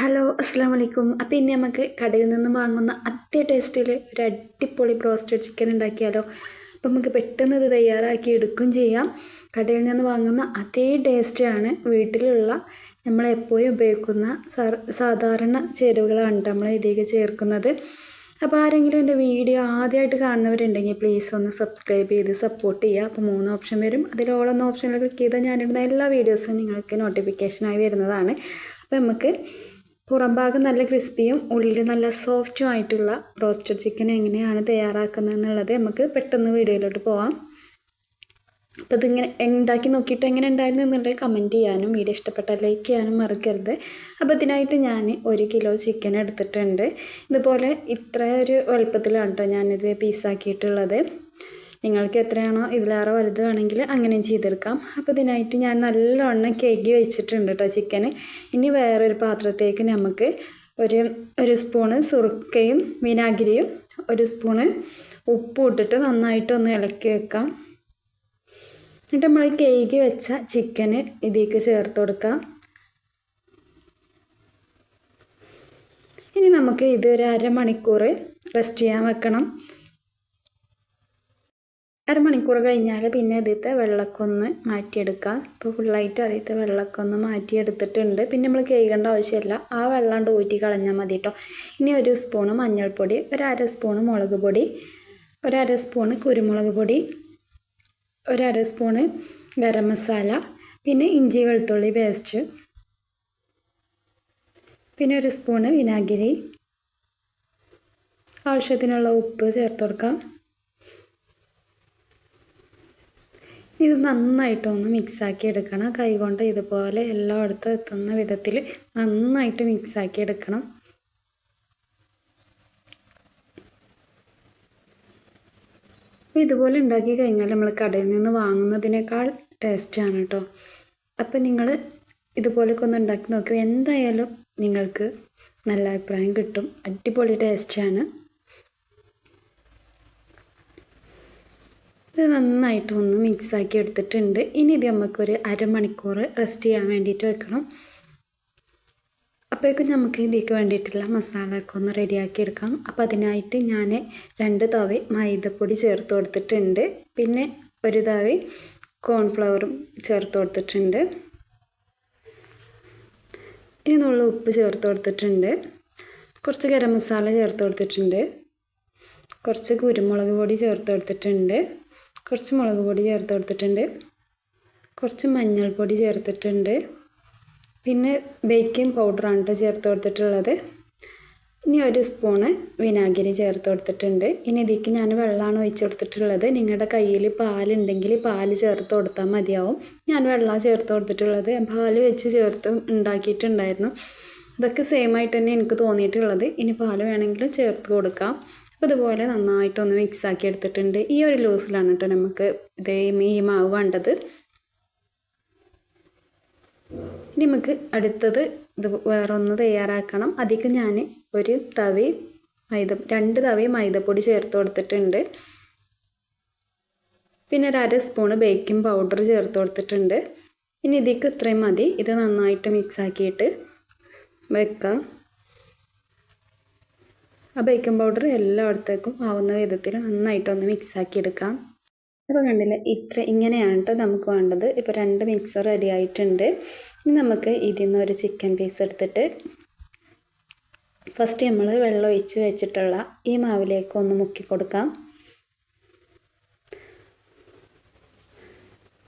Hello അസ്സാം വലൈക്കും അപ്പോൾ ഇനി നമുക്ക് കടയിൽ നിന്ന് വാങ്ങുന്ന അതേ ടേസ്റ്റിൽ ഒരു അടിപൊളി ബ്രോസ്റ്റഡ് ചിക്കൻ ഉണ്ടാക്കിയാലോ? അപ്പോൾ നമുക്ക് പെട്ടെന്ന് ഇത് തയ്യാറാക്കി എടുക്കുകയും ചെയ്യാം. കടയിൽ നിന്ന് വാങ്ങുന്ന അതേ ടേസ്റ്റാണ് വീട്ടിലുള്ള നമ്മൾ എപ്പോഴും ഉപയോഗിക്കുന്ന സാധാരണ ചേരുവകളാണ് നമ്മൾ ഇതിലേക്ക് ചേർക്കുന്നത്. അപ്പോൾ ആരെങ്കിലും എന്റെ വീഡിയോ ആദ്യമായിട്ട് കാണുന്നവരുണ്ടെങ്കിൽ പ്ലീസ് ഒന്ന് സബ്സ്ക്രൈബ് ചെയ്ത് സപ്പോർട്ട് ചെയ്യുക. അപ്പോൾ മൂന്ന് ഓപ്ഷൻ വരും. അതിൽ ഓൾ എന്ന ഓപ്ഷനിൽ ക്ലിക്ക് ചെയ്താൽ ഞാനിടുന്ന എല്ലാ വീഡിയോസും നിങ്ങൾക്ക് നോട്ടിഫിക്കേഷനായി വരുന്നതാണ്. അപ്പോൾ നമുക്ക് പുറം ഭാഗം നല്ല ക്രിസ്പിയും ഉള്ളിൽ നല്ല സോഫ്റ്റും ആയിട്ടുള്ള റോസ്റ്റഡ് ചിക്കൻ എങ്ങനെയാണ് തയ്യാറാക്കുന്നത് എന്നുള്ളത് നമുക്ക് പെട്ടെന്ന് വീഡിയോയിലോട്ട് പോവാം. അപ്പോൾ ഇതിങ്ങനെ ഉണ്ടാക്കി നോക്കിയിട്ട് എങ്ങനെ ഉണ്ടായിരുന്നു എന്നുള്ളത് കമന്റ് ചെയ്യാനും വീഡിയോ ഇഷ്ടപ്പെട്ടാൽ ലൈക്ക് ചെയ്യാനും മറക്കരുത്. അപ്പോൾ ഇതിനായിട്ട് ഞാൻ ഒരു കിലോ ചിക്കൻ എടുത്തിട്ടുണ്ട്. ഇതുപോലെ ഇത്ര ഒരു വലുപ്പത്തിലാണ് കേട്ടോ ഞാനിത് പീസാക്കിയിട്ടുള്ളത് നിങ്ങൾക്ക് എത്രയാണോ ഇതിലേറെ വലുത് വേണമെങ്കിൽ അങ്ങനെയും ചെയ്തെടുക്കാം. അപ്പോൾ ഇതിനായിട്ട് ഞാൻ നല്ലവണ്ണം കേക്കി വെച്ചിട്ടുണ്ട് കേട്ടോ ചിക്കന്. ഇനി വേറൊരു പാത്രത്തേക്ക് നമുക്ക് ഒരു ഒരു സ്പൂണ് സുറുക്കയും വിനാഗിരിയും ഒരു സ്പൂണ് ഉപ്പും ഇട്ടിട്ട് നന്നായിട്ടൊന്ന് ഇളക്കി വെക്കാം. എന്നിട്ട് നമ്മൾ കേക്ക് വെച്ച ചിക്കന് ഇതിലേക്ക് ചേർത്ത് കൊടുക്കാം. ഇനി നമുക്ക് ഇത് ഒരു അരമണിക്കൂർ റെസ്റ്റ് ചെയ്യാൻ വെക്കണം. അരമണിക്കൂർ കഴിഞ്ഞാൽ പിന്നെ അതിലത്തെ വെള്ളമൊക്കെ ഒന്ന് മാറ്റിയെടുക്കാം ഇപ്പോൾ ഫുള്ളായിട്ട് അതിലത്തെ വെള്ളക്കൊന്ന് മാറ്റിയെടുത്തിട്ടുണ്ട്. പിന്നെ നമ്മൾ കേൾക്കേണ്ട ആവശ്യമില്ല ആ വെള്ളം ഊറ്റി കളഞ്ഞാൽ മതി കേട്ടോ ഇനി ഒരു സ്പൂണ് മഞ്ഞൾപ്പൊടി ഒരര സ്പൂണ് മുളക് പൊടി ഒരര സ്പൂണ് കുരുമുളക് പൊടി ഒരര സ്പൂണ് ഗരം മസാല പിന്നെ ഇഞ്ചി വെളുത്തുള്ളി പേസ്റ്റ് പിന്നെ ഒരു സ്പൂണ് വിനാഗിരി. ആവശ്യത്തിനുള്ള ഉപ്പ് ചേർത്ത് കൊടുക്കാം ഇത് നന്നായിട്ടൊന്ന് മിക്സാക്കി എടുക്കണം കൈകൊണ്ട് ഇതുപോലെ എല്ലായിടത്തും എത്തുന്ന വിധത്തിൽ നന്നായിട്ട് മിക്സാക്കി എടുക്കണം ഇതുപോലെ ഉണ്ടാക്കി കഴിഞ്ഞാൽ നമ്മൾ കടയിൽ നിന്ന് വാങ്ങുന്നതിനേക്കാൾ ടേസ്റ്റാണ് കേട്ടോ അപ്പം നിങ്ങൾ ഇതുപോലൊക്കെ ഒന്ന് ഉണ്ടാക്കി നോക്കുക എന്തായാലും നിങ്ങൾക്ക് നല്ല അഭിപ്രായം കിട്ടും. അടിപൊളി ടേസ്റ്റാണ് ഇത് നന്നായിട്ട് ഒന്ന് മിക്സാക്കി എടുത്തിട്ടുണ്ട്. ഇനി ഇത് നമുക്കൊരു അരമണിക്കൂർ റെസ്റ്റ് ചെയ്യാൻ വേണ്ടിയിട്ട് വെക്കണം. അപ്പോഴേക്കും നമുക്ക് ഇതിലേക്ക് വേണ്ടിയിട്ടുള്ള മസാലയൊക്കെ ഒന്ന് റെഡിയാക്കി എടുക്കാം. അപ്പോൾ അതിനായിട്ട് ഞാൻ രണ്ട് തവി മൈദപ്പൊടി ചേർത്ത് കൊടുത്തിട്ടുണ്ട്. പിന്നെ ഒരു തവി കോൺഫ്ലവറും ചേർത്ത് കൊടുത്തിട്ടുണ്ട്. ഇനി നമ്മൾ ഉപ്പ് ചേർത്ത് കൊടുത്തിട്ടുണ്ട്. കുറച്ച് ഗരം മസാല ചേർത്ത് കൊടുത്തിട്ടുണ്ട്. കുറച്ച് കുരുമുളക് പൊടി ചേർത്ത് കൊടുത്തിട്ടുണ്ട്. കുറച്ച് മുളക് പൊടി ചേർത്ത് കൊടുത്തിട്ടുണ്ട്. കുറച്ച് മഞ്ഞൾപ്പൊടി ചേർത്തിട്ടുണ്ട്. പിന്നെ ബേക്കിംഗ് പൗഡറാണ് കേട്ടോ ചേർത്ത് കൊടുത്തിട്ടുള്ളത്. ഇനി ഒരു സ്പൂണ് വിനാഗിരി ചേർത്ത് കൊടുത്തിട്ടുണ്ട്. ഇനി ഇതിലേക്ക് ഞാൻ വെള്ളമാണ് ഒഴിച്ച് കൊടുത്തിട്ടുള്ളത്. നിങ്ങളുടെ കയ്യിൽ പാലുണ്ടെങ്കിൽ പാൽ ചേർത്ത് കൊടുത്താൽ മതിയാവും. ഞാൻ വെള്ളം ചേർത്ത് കൊടുത്തിട്ടുള്ളത്. പാൽ വെച്ച് ചേർത്ത് ഉണ്ടാക്കിയിട്ടുണ്ടായിരുന്നു. ഇതൊക്കെ സെയിം ആയിട്ട് തന്നെ എനിക്ക് തോന്നിയിട്ടുള്ളത്. ഇനി പാൽ വേണമെങ്കിൽ ചേർത്ത് കൊടുക്കാം. അപ്പോൾ ഇതുപോലെ നന്നായിട്ടൊന്ന് മിക്സ് ആക്കി എടുത്തിട്ടുണ്ട്. ഈ ഒരു ലൂസിലാണ് കേട്ടോ നമുക്ക് ഇതേ ഈ മാവ് വേണ്ടത്. ഇനി നമുക്ക് അടുത്തത് ഇത് വേറൊന്ന് തയ്യാറാക്കണം. അതിക്ക് ഞാൻ ഒരു തവി മൈദ രണ്ട് തവി മൈദപ്പൊടി ചേർത്ത് കൊടുത്തിട്ടുണ്ട്. പിന്നെ ഒരു അര സ്പൂണ് ബേക്കിംഗ് പൗഡർ ചേർത്ത് കൊടുത്തിട്ടുണ്ട്. ഇനി ഇതിക്ക് ഇത്രയും മതി. ഇത് നന്നായിട്ട് മിക്സാക്കിയിട്ട് വെക്കാം. ആ ബേക്കിംഗ് പൗഡർ എല്ലായിടത്തേക്കും ആവുന്ന വിധത്തിൽ നന്നായിട്ടൊന്ന് മിക്സാക്കി എടുക്കാം. അപ്പോൾ കണ്ടില്ലേ ഇത്ര ഇങ്ങനെയാണ് കേട്ടോ നമുക്ക് വേണ്ടത്. ഇപ്പോൾ രണ്ട് മിക്സർ റെഡി ആയിട്ടുണ്ട്. ഇനി നമുക്ക് ഇതിൽ നിന്ന് ഒരു ചിക്കൻ പീസ് എടുത്തിട്ട് ഫസ്റ്റ് നമ്മൾ വെള്ളം ഒഴിച്ച് വെച്ചിട്ടുള്ള ഈ മാവിലേക്ക് ഒന്ന് മുക്കി കൊടുക്കാം.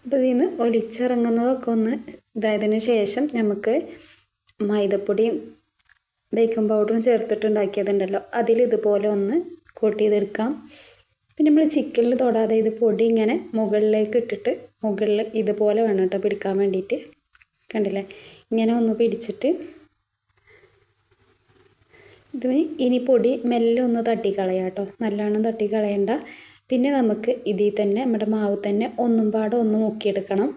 അപ്പോൾ ഇതിൽ നിന്ന് ഒലിച്ചിറങ്ങുന്നതൊക്കെ ഒന്ന് ഇതായതിന് ശേഷം നമുക്ക് മൈദപ്പൊടിയും ബേക്കിംഗ് പൗഡറും ചേർത്തിട്ടുണ്ടാക്കിയതുണ്ടല്ലോ. അതിൽ ഇതുപോലെ ഒന്ന് കോട്ട് ചെയ്തെടുക്കാം. പിന്നെ നമ്മൾ ചിക്കനിൽ തൊടാതെ ഇത് പൊടി ഇങ്ങനെ മുകളിലേക്ക് ഇട്ടിട്ട് മുകളിൽ ഇതുപോലെ വേണം കേട്ടോ പിടിക്കാൻ വേണ്ടിയിട്ട്. കണ്ടില്ലേ? ഇങ്ങനെ ഒന്ന് പിടിച്ചിട്ട് ഇത് ഇനി പൊടി മെല്ലെ ഒന്ന് തട്ടിക്കളയാം കേട്ടോ. നല്ലോണം തട്ടിക്കളയണ്ട. പിന്നെ നമുക്ക് ഇതിൽ തന്നെ നമ്മുടെ മാവ് തന്നെ ഒന്നും പാടെ ഒന്ന് മുക്കിയെടുക്കണം.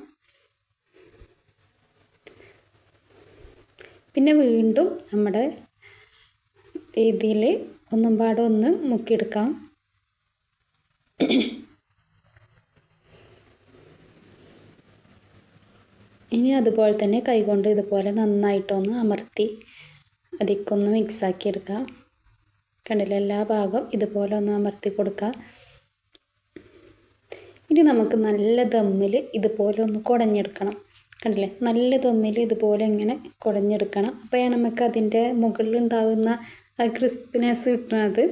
പിന്നെ വീണ്ടും നമ്മുടെ ഇതിൽ ഒന്നും പാടെ ഒന്ന് മുക്കിയെടുക്കാം. ഇനി അതുപോലെ തന്നെ കൈകൊണ്ട് ഇതുപോലെ നന്നായിട്ടൊന്ന് അമർത്തി അതിക്കൊന്ന് മിക്സാക്കി എടുക്കാം കണ്ടില്ല എല്ലാ ഭാഗം ഇതുപോലെ ഒന്ന് അമർത്തി കൊടുക്കുക. ഇനി നമുക്ക് നല്ല ദമ്മിൽ ഇതുപോലെ ഒന്ന് കുടഞ്ഞെടുക്കണം. കണ്ടില്ലേ നല്ല ദമ്മിൽ ഇതുപോലെ ഇങ്ങനെ കുടഞ്ഞെടുക്കണം. അപ്പോഴാണ് നമുക്ക് അതിന്റെ മുകളിലുണ്ടാകുന്ന ആ ക്രിസ്പിനെസ് കിട്ടുന്നത്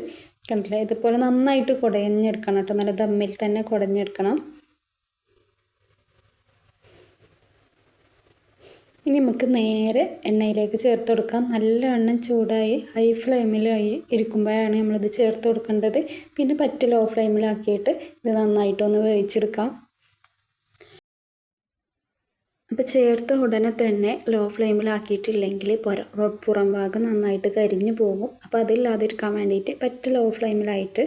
കണ്ടില്ലേ? ഇതുപോലെ നന്നായിട്ട് കുടഞ്ഞെടുക്കണം കേട്ടോ. നല്ല ദമ്മിൽ തന്നെ കുടഞ്ഞെടുക്കണം. ഇനി നമുക്ക് നേരെ എണ്ണയിലേക്ക് ചേർത്ത് കൊടുക്കാം. നല്ല എണ്ണ ചൂടായി ഹൈ ഫ്ലെയിമിലായി ഇരിക്കുമ്പോഴാണ് നമ്മളിത് ചേർത്ത് കൊടുക്കേണ്ടത്. പിന്നെ പറ്റ് ലോ ഫ്ലെയിമിലാക്കിയിട്ട് ഇത് നന്നായിട്ടൊന്ന് വേവിച്ചെടുക്കാം. അപ്പോൾ ചേർത്ത ഉടനെ തന്നെ ലോ ഫ്ലെയിമിലാക്കിയിട്ടില്ലെങ്കിൽ പുറ പുറം ഭാഗം നന്നായിട്ട് കരിഞ്ഞു പോകും. അപ്പോൾ അതില്ലാതിരിക്കാൻ വേണ്ടിയിട്ട് പറ്റ ലോ ഫ്ലെയിമിലായിട്ട്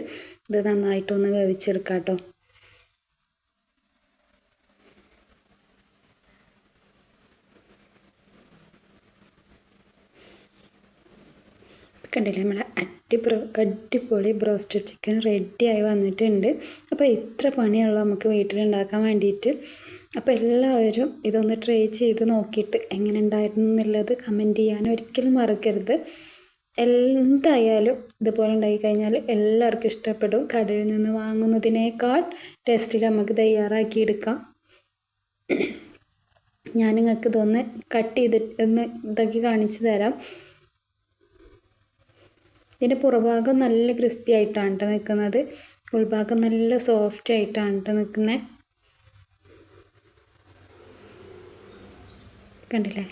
ഇത് നന്നായിട്ടൊന്ന് വേവിച്ചെടുക്കാം കേട്ടോ. കണ്ടില്ലേ നമ്മളെ അടി അടിപൊളി ബ്രോസ്റ്റഡ് ചിക്കൻ റെഡിയായി വന്നിട്ടുണ്ട്. അപ്പോൾ ഇത്ര പണിയുള്ള നമുക്ക് വീട്ടിലുണ്ടാക്കാൻ വേണ്ടിയിട്ട്. അപ്പോൾ എല്ലാവരും ഇതൊന്ന് ട്രൈ ചെയ്ത് നോക്കിയിട്ട് എങ്ങനെ ഉണ്ടായിരുന്നു എന്നുള്ളത് കമന്റ് ചെയ്യാൻ ഒരിക്കലും മറക്കരുത്. എന്തായാലും ഇതുപോലെ ഉണ്ടായി കഴിഞ്ഞാൽ എല്ലാവർക്കും ഇഷ്ടപ്പെടും. കടയിൽ നിന്ന് വാങ്ങുന്നതിനേക്കാൾ ടേസ്റ്റിൽ നമുക്ക് തയ്യാറാക്കിയെടുക്കാം ഞാൻ നിങ്ങൾക്ക് ഇതൊന്ന് കട്ട് ചെയ്തിട്ട് ഒന്ന് ഇതാക്കി കാണിച്ചു തരാം. ഇതിന്റെ പുറഭാഗം നല്ല ക്രിസ്പി ആയിട്ടാണ് നിൽക്കുന്നത്. ഉൾഭാഗം നല്ല സോഫ്റ്റ് ആയിട്ടാണ് നിൽക്കുന്നത്. കണ്ടില്ലേ?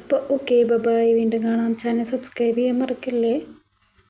അപ്പോൾ ഓക്കെ ബൈ വീണ്ടും കാണാം. ചാനൽ സബ്സ്ക്രൈബ് ചെയ്യാൻ മറക്കല്ലേ?